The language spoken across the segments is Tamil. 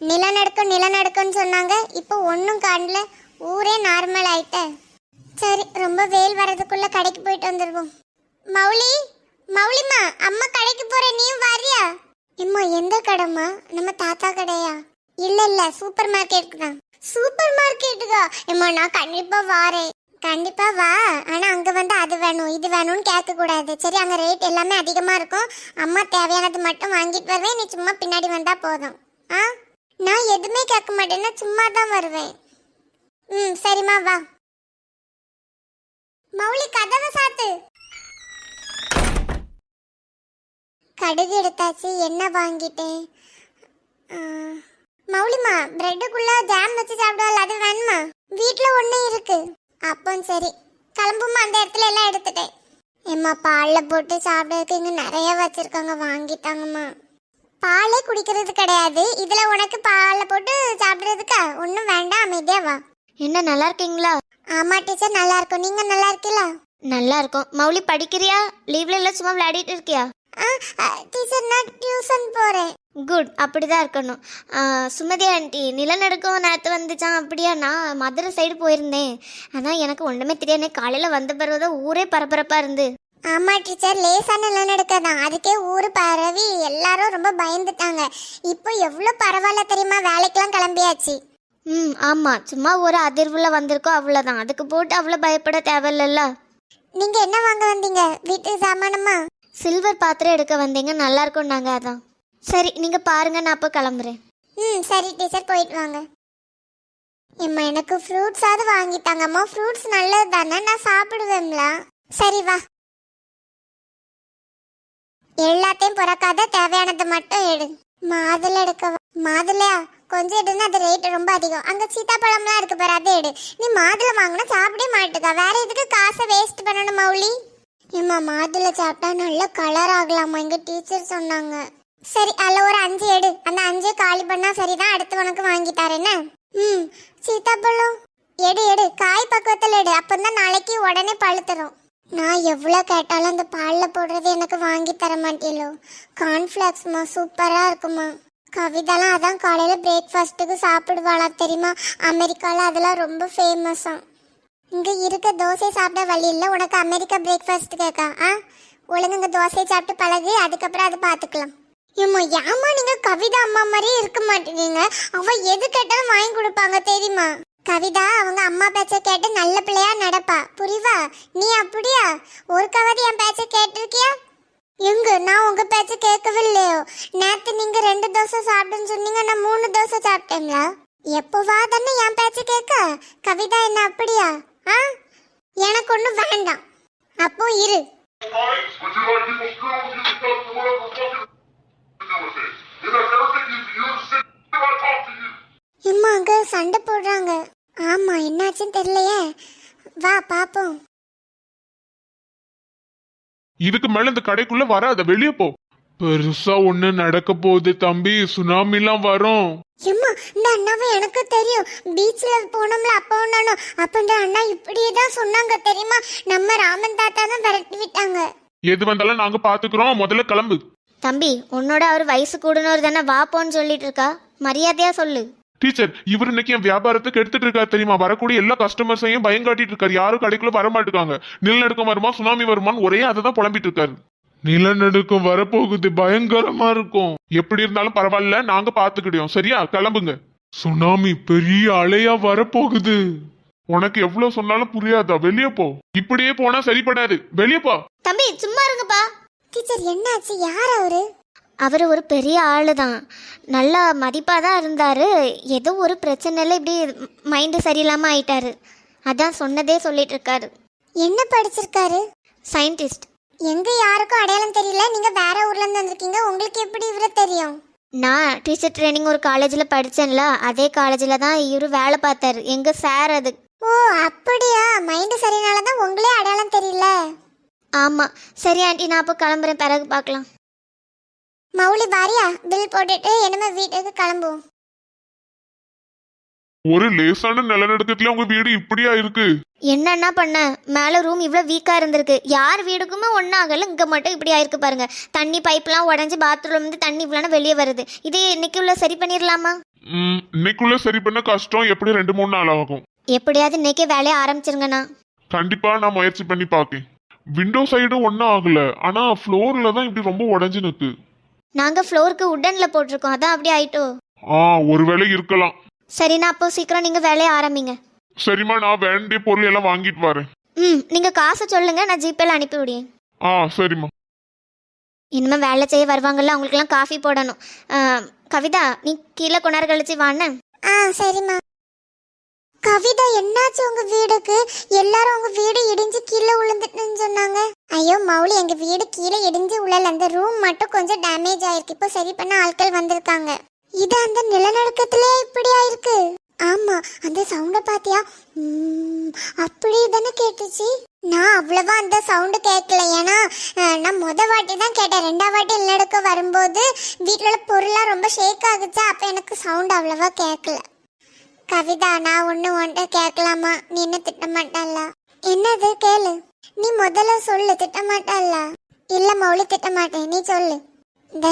நிலநடுக்கம் நிலநடுக்கம்னு சொன்னாங்க. இப்போ ஒன்றும் காணல. ஊரே நார்மல் ஆயிட்ட சரி ரொம்ப வெயில் வர்றதுக்குள்ள கடைக்கு போயிட்டு வந்துடுவோம் மௌலி மௌலிமா அம்மா கடைக்கு போறேன் நீயும் வாரியா? இம்மா எந்த கடைம்மா? நம்ம தாத்தா கடையா? இல்ல இல்ல சூப்பர் மார்க்கெட்டுக்கு தான். சூப்பர் மார்க்கெட்டுக்கா இம்மா நான் கண்டிப்பா வாரேன். கண்டிப்பா வா. ஆனா அங்க வந்து அது வேணும் இது வேணும்னு கேட்க கூடாது சரி அங்க ரேட் எல்லாமே அதிகமா இருக்கும். அம்மா தேவையானது மட்டும் வாங்கிட்டு வருவேன். நீ சும்மா பின்னாடி வந்தா போதும். ஆ? நான் எதுவுமே கேட்க மாட்டேன்னா சும்மா தான் வருவேன். ம் சரிம்மா வா. மௌலி கதவை சாத்து. கடுகு எடுத்தாச்சு என்ன வாங்கிட்டேன். மௌலிமா பிரெட்டுக்குள்ள ஜாம் வச்சு சாப்பிடுவாள் அது வேணுமா? வீட்டில் ஒன்று இருக்கு. அப்போ சரி. கிளம்புமா அந்த இடத்துல எல்லாம் எடுத்துட்டேன். ஏம்மா பாலில் போட்டு சாப்பிட்றதுக்கு இங்கே நிறைய வச்சுருக்காங்க வாங்கிட்டாங்கம்மா. பாலே குடிக்கிறது கிடையாது. இதில் உனக்கு பாலில் போட்டு சாப்பிட்றதுக்கா? ஒன்றும் வேண்டாம் அமைதியாக வா. என்ன நல்லா இருக்கீங்களா? ஆமாம் டீச்சர் நல்லா இருக்கும். நீங்கள் நல்லா இருக்கீங்களா? நல்லா இருக்கும். மௌலி படிக்கிறியா? லீவ்ல எல்லாம் சும்மா விளையாடிட்டு இருக்கியா? டீச்சர் நான் டியூஷன் போகிறேன் குட் அப்படிதான் இருக்கணும். சுமதி ஆண்டி நிலநடுக்கம் நேரத்து வந்துச்சான் அப்படியா? நான் மதுரை சைடு போயிருந்தேன். அதான் எனக்கு ஒன்றுமே தெரியாது. காலையில் வந்த பிறகு தான் ஊரே பரபரப்பாக இருந்து. ஆமா டீச்சர் லேசான நிலநடுக்க தான். அதுக்கே ஊர் பரவி எல்லாரும் ரொம்ப பயந்துட்டாங்க. இப்போ எவ்வளோ பரவாயில்ல தெரியுமா? வேலைக்கெல்லாம் கிளம்பியாச்சு. ம் ஆமாம் சும்மா ஒரு அதிர்வில் வந்திருக்கோம் அவ்வளோதான் அதுக்கு போட்டு அவ்வளோ பயப்பட தேவையில்லல்ல. நீங்க என்ன வாங்க வந்தீங்க? வீட்டு சாமானமா? சில்வர் பாத்திரம் எடுக்க வந்தீங்க. நல்லா இருக்கும் நாங்கள் அதான். சரி நீங்கள் பாருங்க நான் அப்போ கிளம்புறேன். ம் சரி டீச்சர் போயிட்டு வாங்க. எம்மா எனக்கு ஃப்ரூட்ஸாவது வாங்கித்தாங்கம்மா. ஃப்ரூட்ஸ் நல்லது தானே நான் சாப்பிடுவேன்ல சரி வா. எல்லாத்தையும் பிறக்காத தேவையானது மட்டும் எடு. மாதுளை எடுக்க மாதுளையா? கொஞ்சம் எடுன்னா அது ரேட் ரொம்ப அதிகம். அங்க சீத்தாப்பழம்லாம் இருக்கு பாரு அதை எடு. நீ மாதுளை வாங்கினா சாப்பிடே மாட்டுக்கா. வேற எதுக்கு காசை வேஸ்ட் பண்ணணும் மௌலி? ஏம்மா மாதுளை சாப்பிட்டா நல்ல கலர் ஆகலாமா? எங்க டீச்சர் சொன்னாங்க. சரி அதில் ஒரு அஞ்சு எடு. அந்த அஞ்சே காலி பண்ணா சரிதான். அடுத்து உனக்கு வாங்கி தரேன்னு ம் சீத்தாப்பழம். எடு எடு. காய் பக்குவத்தில் எடு. அப்பந்தான் நாளைக்கு உடனே பழுத்துரும். நான் எவ்வளோ கேட்டாலும் அந்த பாலில் போடுறது எனக்கு வாங்கி தர மாட்டேலோ. கார்ன்ஃப்ளாக்ஸ்மா சூப்பராக இருக்குமா. கவிதாலாம் அதான் காலையில் பிரேக்ஃபாஸ்ட்டுக்கு சாப்பிடுவாளா தெரியுமா? அமெரிக்காவில் அதெல்லாம் ரொம்ப ஃபேமஸாம் இங்கே இருக்க தோசை சாப்பிட வழி இல்லை உனக்கு அமெரிக்கா பிரேக்ஃபாஸ்ட் கேட்கா ஆ? ஒழுங்கு இங்கே தோசை சாப்பிட்டு பழகு அதுக்கப்புறம் அதை பார்த்துக்கலாம் ஏம்மா ஏமா நீங்கள் கவிதா அம்மா மாதிரியே இருக்க மாட்டேங்க. அவள் எது கேட்டாலும் வாங்கி கொடுப்பாங்க தெரியுமா? கவிதா அவங்க அம்மா பேச்ச கேட்டு நல்ல பிள்ளையா நடப்பா. புரிவா? நீ அப்படியா? ஒரு கவிதை என் பேச்ச கேட்டிருக்கியா? எங்க? நான் உங்க பேச்ச கேட்கவே இல்லையோ நேத்து நீங்க ரெண்டு தோசை சாப்பிடுன்னு சொன்னீங்க நான் மூணு தோசை சாப்பிட்டேங்களா? எப்போவா தானே என் பேச்ச கேட்க? கவிதா என்ன அப்படியா? ஆ? எனக்கு ஒன்றும் வேண்டாம். அப்போ இரு. You. எம்மா அங்க சண்டை போடுறாங்க. ஆமா என்னாச்சுன்னு தெரியலையே. வா பாப்போம். இதுக்கு மேல இந்த கடைக்குள்ள வராத வெளியே போ. பெருசா ஒண்ணு நடக்க போகுது தம்பி. சுனாமிலாம் வரும். எம்மா இந்த அண்ணாவை எனக்கு தெரியும். பீச்ல போனோம்ல அப்போ ஒன்றானோ அப்ப இந்த அண்ணா இப்படியே தான் சொன்னாங்க தெரியுமா? நம்ம ராமன் தாத்தா தான் விரட்டி விட்டாங்க. எது வந்தாலும் நாங்க பாத்துக்கிறோம். முதல்ல கிளம்பு. தம்பி உன்னோட அவர் வயசு கூடுனவர் தானே வாப்போன்னு சொல்லிட்டு இருக்கா? மரியாதையாக சொல்லு. டீச்சர் இவர் இன்னைக்கு என் வியாபாரத்துக்கு எடுத்துட்டு இருக்காரு தெரியுமா? வரக்கூடிய எல்லா கஸ்டமர்ஸையும் பயம் காட்டிட்டு இருக்காரு. யாரும் கடைக்குள்ள வர மாட்டுக்காங்க. நிலநடுக்கம் வருமா சுனாமி வருமான்னு ஒரே அதை தான் புலம்பிட்டு இருக்காரு. நிலநடுக்கம் வரப்போகுது பயங்கரமா இருக்கும். எப்படி இருந்தாலும் பரவாயில்ல நாங்க பாத்துக்கிட்டோம் சரியா? கிளம்புங்க. சுனாமி பெரிய அலையா வரப்போகுது. உனக்கு எவ்வளவு சொன்னாலும் புரியாதா? வெளியே போ. இப்படியே போனா சரிப்படாது. வெளியே போ. தம்பி சும்மா இருங்கப்பா. டீச்சர் என்னாச்சு? யார் அவரு? அவர் ஒரு பெரிய ஆளு தான் நல்லா மதிப்பாக தான் இருந்தார். ஏதோ ஒரு பிரச்சனையில் இப்படி மைண்டு சரியில்லாமல் ஆயிட்டாரு. அதான் சொன்னதே சொல்லிட்டு இருக்காரு. என்ன படிச்சிருக்காரு? சயின்டிஸ்ட் எங்க யாருக்கும் அடையாளம் தெரியல. நீங்க வேற ஊர்ல இருந்து வந்திருக்கீங்க. உங்களுக்கு எப்படி இவரை தெரியும்? நான் டீச்சர் ட்ரைனிங் ஒரு காலேஜில் படித்தேன்ல அதே காலேஜில் தான் இவரு வேலை பார்த்தாரு. எங்கள் சார் அது. ஓ அப்படியா? மைண்டு சரினால தான் உங்களே அடையாளம் தெரியல. ஆமாம் சரி ஆண்டி நான் அப்போ கிளம்புறேன். பிறகு பார்க்கலாம். மௌலி பாரியா பில் போட்டுட்டு இனிமே வீட்டுக்கு கிளம்புவோம். ஒரு லேசான நிலநடுக்கத்துல உங்க வீடு இப்படியா இருக்கு? என்னென்ன பண்ண? மேலே ரூம் இவ்வளோ வீக்காக இருந்திருக்கு. யார் வீடுக்குமே ஒன்றாகல இங்கே மட்டும் இப்படி ஆயிருக்கு பாருங்க. தண்ணி பைப்லாம் உடஞ்சி பாத்ரூம்ல இருந்து தண்ணி இவ்வளோனா வெளியே வருது. இது இன்னைக்கு உள்ள சரி பண்ணிடலாமா ம், இன்னைக்குள்ள சரி பண்ண கஷ்டம் எப்படி ரெண்டு மூணு நாள் ஆகும். எப்படியாவது இன்னைக்கே வேலையை ஆரம்பிச்சிருங்கண்ணா. கண்டிப்பா நான் முயற்சி பண்ணி பார்க்கேன். விண்டோ சைடும் ஒன்றும் ஆகல. ஆனா ஃப்ளோர்ல தான் இப்படி ரொம்ப உடஞ்சு நிற்கு நாங்கள் ஃப்ளோருக்கு உட்டனில் போட்டிருக்கோம். அதான் அப்படி ஆயிட்டோ. ஆ ஒருவேளை இருக்கலாம். சரிண்ணா அப்போ சீக்கிரம் நீங்கள் வேலையை ஆரம்பிங்க. சரிம்மா நான் வேண்டிய பொருள் எல்லாம் வாங்கிட்டு வரேன். ம் நீங்கள் காசை சொல்லுங்கள் நான் ஜிபேல அனுப்பி விடுறேன். ஆ சரிம்மா. இனிமேல் வேலை செய்ய வருவாங்கல்ல அவங்களுக்கெல்லாம் காஃபி போடணும். ஆ, கவிதா நீ கீழே கொண்டாரு கழிச்சு வாண்ணே ஆ சரிம்மா. கவிதா என்னாச்சு உங்க வீடுக்கு? எல்லாரும் உங்க வீடு இடிஞ்சு கீழே விழுந்துட்டுன்னு சொன்னாங்க. ஐயோ மௌலி எங்க வீடு கீழே இடிஞ்சு உள்ள அந்த ரூம் மட்டும் கொஞ்சம் டேமேஜ் ஆயிருக்கு. இப்போ சரி பண்ண ஆட்கள் வந்திருக்காங்க. இது அந்த நிலநடுக்கத்திலே இப்படி ஆயிருக்கு. ஆமா அந்த சவுண்ட பாத்தியா? அப்படி தானே கேட்டுச்சு. நான் அவ்வளவா அந்த சவுண்டு கேட்கல. ஏன்னா நான் முத வாட்டி தான் கேட்டேன். ரெண்டாவது வாட்டி நிலநடுக்கம் வரும்போது வீட்டில் உள்ள பொருளாக ரொம்ப ஷேக் ஆகுச்சா? அப்போ எனக்கு சவுண்ட் அவ்வளவா கேட்கல. கவிதா நான் ஒன்று உன்ட்ட கேட்கலாமா? நீ என்ன திட்ட மாட்டல்ல என்னது? கேளு. நீ முதல்ல சொல்லு திட்ட மாட்டல்ல இல்லை மௌலி திட்ட மாட்டேன் நீ சொல்லு. இந்த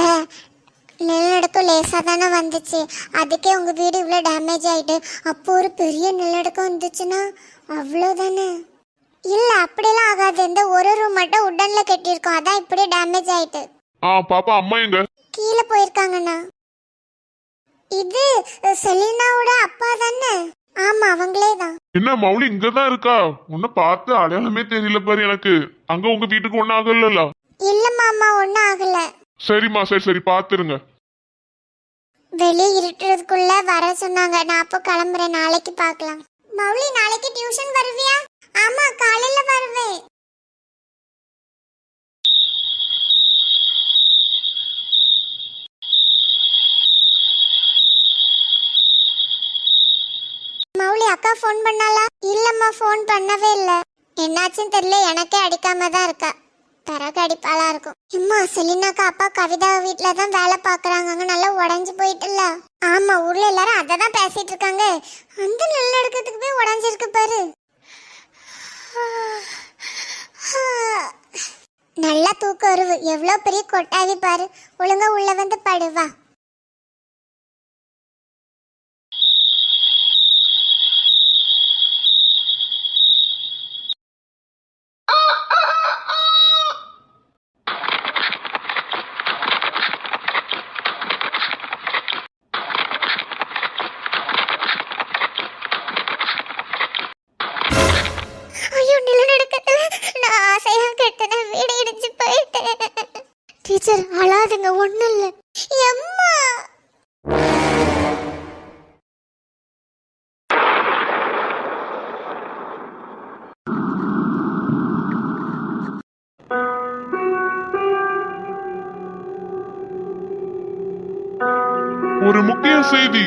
நிலநடுக்கம் லேசாக தானே வந்துச்சு. அதுக்கே உங்கள் வீடு இவ்வளோ டேமேஜ் ஆயிட்டு அப்போ ஒரு பெரிய நிலநடுக்கம் வந்துச்சுன்னா அவ்வளோதானே இல்லை அப்படியெல்லாம் ஆகாது. இந்த ஒரு ரூம் மட்டும் உடனில் கட்டியிருக்கோம். அதான் இப்படி டேமேஜ் ஆயிட்டு. ஆ பாப்பா அம்மா எங்க? கீழே போயிருக்காங்கண்ணா. இது செலினாவோட அப்பா தானே? ஆமா அவங்களே தான் என்ன மௌலி இங்கதான் இருக்கா? உன்னை பார்த்து அடையாளமே தெரியல பாரு எனக்கு. அங்க உங்க வீட்டுக்கு ஒன்னும் ஆகல இல்ல மாமா ஒன்றும் ஆகல. சரிம்மா சரி சரி பாத்துருங்க. வெளியே இருட்டுறதுக்குள்ள வர சொன்னாங்க. நான் அப்போ கிளம்புறேன். நாளைக்கு பார்க்கலாம். மௌலி நாளைக்கு டியூஷன் வருவியா? ஆமா காலையில வருவேன் மௌலி அக்கா ஃபோன் பண்ணாளா? இல்லம்மா ஃபோன் பண்ணவே இல்ல. என்னாச்சுன்னு தெரியல எனக்கே அடிக்காம தான் இருக்கா. பிறகு அடிப்பாளா இருக்கும். இம்மா செலினாக்கா அப்பா கவிதா வீட்ல தான் வேலை பாக்குறாங்க நல்லா உடஞ்சு போயிட்டுல ஆமா ஊர்ல எல்லாரும் அதை தான் பேசிட்டு இருக்காங்க. அந்த நிலநடுக்கத்துக்கு போய் உடஞ்சிருக்கு பாரு. நல்லா தூக்கம் வருவு எவ்வளோ பெரிய கொட்டாவி பாரு. ஒழுங்கா உள்ள வந்து படுவா ஐயோ நிலநடுக்கத்துல நான் ஆசையா கட்டின வீடு இடிச்சு போயிட்டேன் டீச்சர் அழாதுங்க ஒண்ணும் இல்ல. எம்மா! ஒரு முக்கிய செய்தி.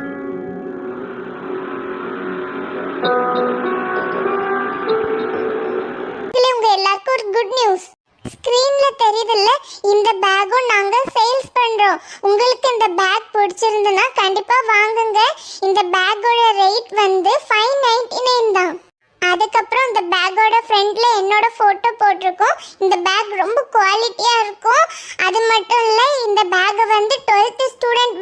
சேல்ஸ் உங்களுக்கு இந்த பேக் பிடிச்சிருந்ததுன்னா கண்டிப்பாக வாங்குங்க. இந்த பேக்கோட ரேட் வந்து ஃபைவ் நைன்டி நைன் தான். அதுக்கப்புறம் இந்த பேக்கோட ஃப்ரண்ட்ல என்னோட ஃபோட்டோ போட்டிருக்கோம். இந்த பேக் ரொம்ப குவாலிட்டியாக இருக்கும். அது மட்டும் இல்லை இந்த பேக்கை வந்து 12th ஸ்டூடெண்ட்